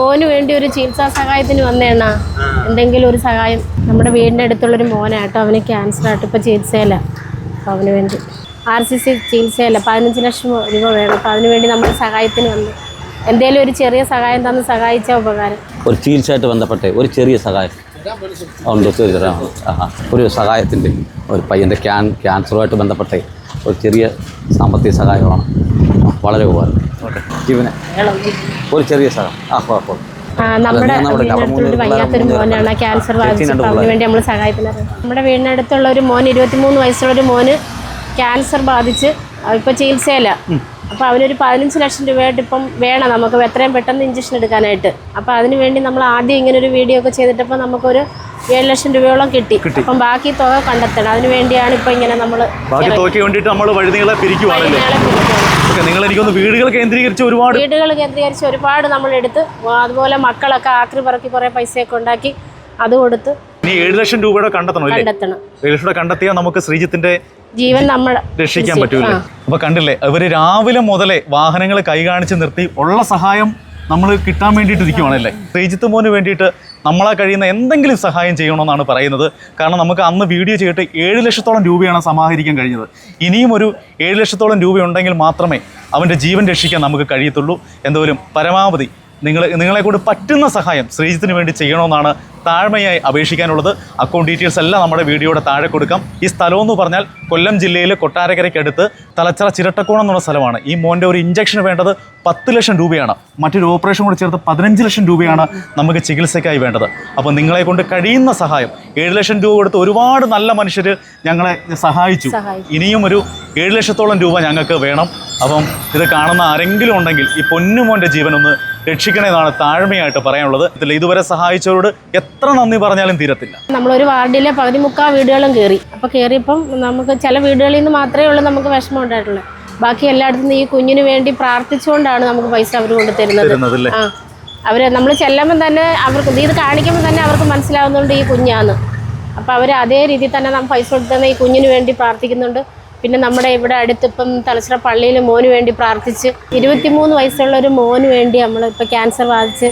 മോന് വേണ്ടി ഒരു ചികിത്സാ സഹായത്തിന് വന്നേണ്ണാ എന്തെങ്കിലും ഒരു സഹായം. നമ്മുടെ വീടിന്റെ അടുത്തുള്ളൊരു മോനാട്ടോ അവന് ക്യാൻസർ ആയിട്ട് ഇപ്പോൾ ചികിത്സയില്ല അപ്പോൾ അവന് വേണ്ടി. ആർ സി സി ചികിത്സയില്ല പതിനഞ്ച് ലക്ഷം രൂപ വേണം. അപ്പോൾ അതിനുവേണ്ടി നമ്മൾ സഹായത്തിന് വന്നു. എന്തെങ്കിലും ഒരു ചെറിയ സഹായം തന്ന് സഹായിച്ച ഉപകാരം. ഒരു ചികിത്സയായിട്ട് ബന്ധപ്പെട്ട് ഒരു ചെറിയ സഹായം. ഉണ്ട്. ഒരു സഹായത്തിന്റെ ഒരു പയ്യന്റെ ക്യാൻ ക്യാൻസറുമായിട്ട് ബന്ധപ്പെട്ട് ഒരു ചെറിയ സാമ്പത്തിക സഹായമാണ്. വളരെ ഉപകാരം. ജീവനെ ഒരു ചെറിയ സഹായം ആ കുഴപ്പം നമ്മുടെ വയ്യാത്തൊരു മോനാണ് ക്യാൻസർ അതിന്. വേണ്ടി നമ്മൾ വീടിനടുത്തുള്ള ഒരു മോൻ ഇരുപത്തിമൂന്ന് വയസ്സുള്ള ഒരു മോന് ക്യാൻസർ ബാധിച്ച് ഇപ്പൊ ചികിത്സയില്ല അപ്പൊ അവനൊരു പതിനഞ്ച് ലക്ഷം രൂപയായിട്ട് ഇപ്പം വേണം നമുക്ക് എത്രയും പെട്ടെന്ന് ഇഞ്ചക്ഷൻ എടുക്കാനായിട്ട്. അപ്പൊ അതിന് വേണ്ടി നമ്മൾ ആദ്യം ഇങ്ങനെ ഒരു വീഡിയോ ഒക്കെ ചെയ്തിട്ടപ്പോൾ നമുക്കൊരു ഏഴ് ലക്ഷം രൂപയോളം കിട്ടി. അപ്പം ബാക്കി തുക കണ്ടെത്തണം. അതിന് വേണ്ടിയാണ് ഇപ്പൊ ഇങ്ങനെ നമ്മൾ പിരിക്കുവാണല്ലേ? ഓക്കെ നിങ്ങൾ എനിക്കൊന്ന് വീടുകൾ കേന്ദ്രീകരിച്ച് ഒരുപാട് വീടുകൾ കേന്ദ്രീകരിച്ച് ഒരുപാട് നമ്മൾ എടുത്ത് അതുപോലെ മക്കളൊക്കെ ആക്രി പറക്കി കുറേ പൈസയൊക്കെ ഉണ്ടാക്കി അത് കൊടുത്ത് ഇനി ഏഴ് ലക്ഷം രൂപയുടെ കണ്ടെത്തണം കണ്ടെത്തണം. ഏഴ് ലക്ഷം രൂപ കണ്ടെത്തിയാൽ നമുക്ക് ശ്രീജിത്തിന്റെ ജീവൻ നമ്മൾ രക്ഷിക്കാൻ പറ്റൂല അപ്പൊ കണ്ടില്ലേ അവർ രാവിലെ മുതലേ വാഹനങ്ങൾ കൈ കാണിച്ച് നിർത്തി ഉള്ള സഹായം നമ്മൾ കിട്ടാൻ വേണ്ടിയിട്ട് ഇരിക്കുവാണല്ലേ ശ്രീജിത്ത് മോന് വേണ്ടിയിട്ട് നമ്മളെ കഴിയുന്ന എന്തെങ്കിലും സഹായം ചെയ്യണമെന്നാണ് പറയുന്നത്. കാരണം നമുക്ക് അന്ന് വീഡിയോ ചെയ്തിട്ട് ഏഴ് ലക്ഷത്തോളം രൂപയാണ് സമാഹരിക്കാൻ കഴിഞ്ഞത്. ഇനിയും ഒരു ഏഴ് ലക്ഷത്തോളം രൂപ ഉണ്ടെങ്കിൽ മാത്രമേ അവന്റെ ജീവൻ രക്ഷിക്കാൻ നമുക്ക് കഴിയത്തുള്ളൂ. എന്തോലും പരമാവധി നിങ്ങൾ നിങ്ങളെ പറ്റുന്ന സഹായം ശ്രീജിത്തിന് വേണ്ടി ചെയ്യണമെന്നാണ് താഴ്മയായി അപേക്ഷിക്കാനുള്ളത്. അക്കൗണ്ട് ഡീറ്റെയിൽസ് എല്ലാം നമ്മുടെ വീഡിയോയുടെ താഴെ കൊടുക്കാം. ഈ സ്ഥലം എന്ന് പറഞ്ഞാൽ കൊല്ലം ജില്ലയിലെ കൊട്ടാരക്കരയ്ക്കടുത്ത് തലച്ചറ ചിരട്ടക്കോണം എന്നുള്ള സ്ഥലമാണ്. ഈ മോന്റെ ഒരു ഇഞ്ചക്ഷൻ വേണ്ടത് പത്ത് ലക്ഷം രൂപയാണ്. മറ്റൊരു ഓപ്പറേഷൻ കൂടി ചേർത്ത് പതിനഞ്ച് ലക്ഷം രൂപയാണ് നമുക്ക് ചികിത്സയ്ക്കായി വേണ്ടത്. അപ്പോൾ നിങ്ങളെ കൊണ്ട് കഴിയുന്ന സഹായം ഏഴ് ലക്ഷം രൂപ കൊടുത്ത് ഒരുപാട് നല്ല മനുഷ്യർ ഞങ്ങളെ സഹായിച്ചു. ഇനിയും ഒരു ഏഴ് ലക്ഷത്തോളം രൂപ ഞങ്ങൾക്ക് വേണം. അപ്പം ഇത് കാണുന്ന ആരെങ്കിലും ഉണ്ടെങ്കിൽ ഈ പൊന്നുമോന്റെ ജീവൻ ഒന്ന് രക്ഷിക്കണമെന്നാണ് താഴ്മയായിട്ട് പറയാനുള്ളത്. ഇതിൽ ഇതുവരെ സഹായിച്ചവരോട് എത്ര നന്ദി പറഞ്ഞാലും തീരത്തില്ല. നമ്മളൊരു വാർഡിലെ പകുതി മുക്കാൽ വീടുകളും കയറി അപ്പോൾ കയറിയപ്പം നമുക്ക് ചില വീടുകളിൽ നിന്ന് മാത്രമേ ഉള്ളൂ നമുക്ക് വിഷമം ഉണ്ടായിട്ടുള്ളത്. ബാക്കി എല്ലായിടത്തും ഈ കുഞ്ഞിന് വേണ്ടി പ്രാർത്ഥിച്ചുകൊണ്ടാണ് നമുക്ക് പൈസ അവർ കൊണ്ട് തരുന്നത്. ആ. അവർ നമ്മൾ ചെല്ലുമ്പോൾ തന്നെ അവർക്ക് ഇത് കാണിക്കുമ്പോൾ തന്നെ അവർക്ക് മനസ്സിലാവുന്നുണ്ട് ഈ കുഞ്ഞാന്ന്. അപ്പോൾ അവർ അതേ രീതിയിൽ തന്നെ നമ്മൾ പൈസ കൊടുത്തുന്ന ഈ കുഞ്ഞിന് വേണ്ടി പ്രാർത്ഥിക്കുന്നുണ്ട്. പിന്നെ നമ്മുടെ ഇവിടെ അടുത്തിപ്പം തലശ്ശേരി പള്ളിയിൽ മോന് വേണ്ടി പ്രാർത്ഥിച്ച് ഇരുപത്തിമൂന്ന് വയസ്സുള്ള ഒരു മോന് വേണ്ടി നമ്മൾ ഇപ്പോൾ ക്യാൻസർ ബാധിച്ച്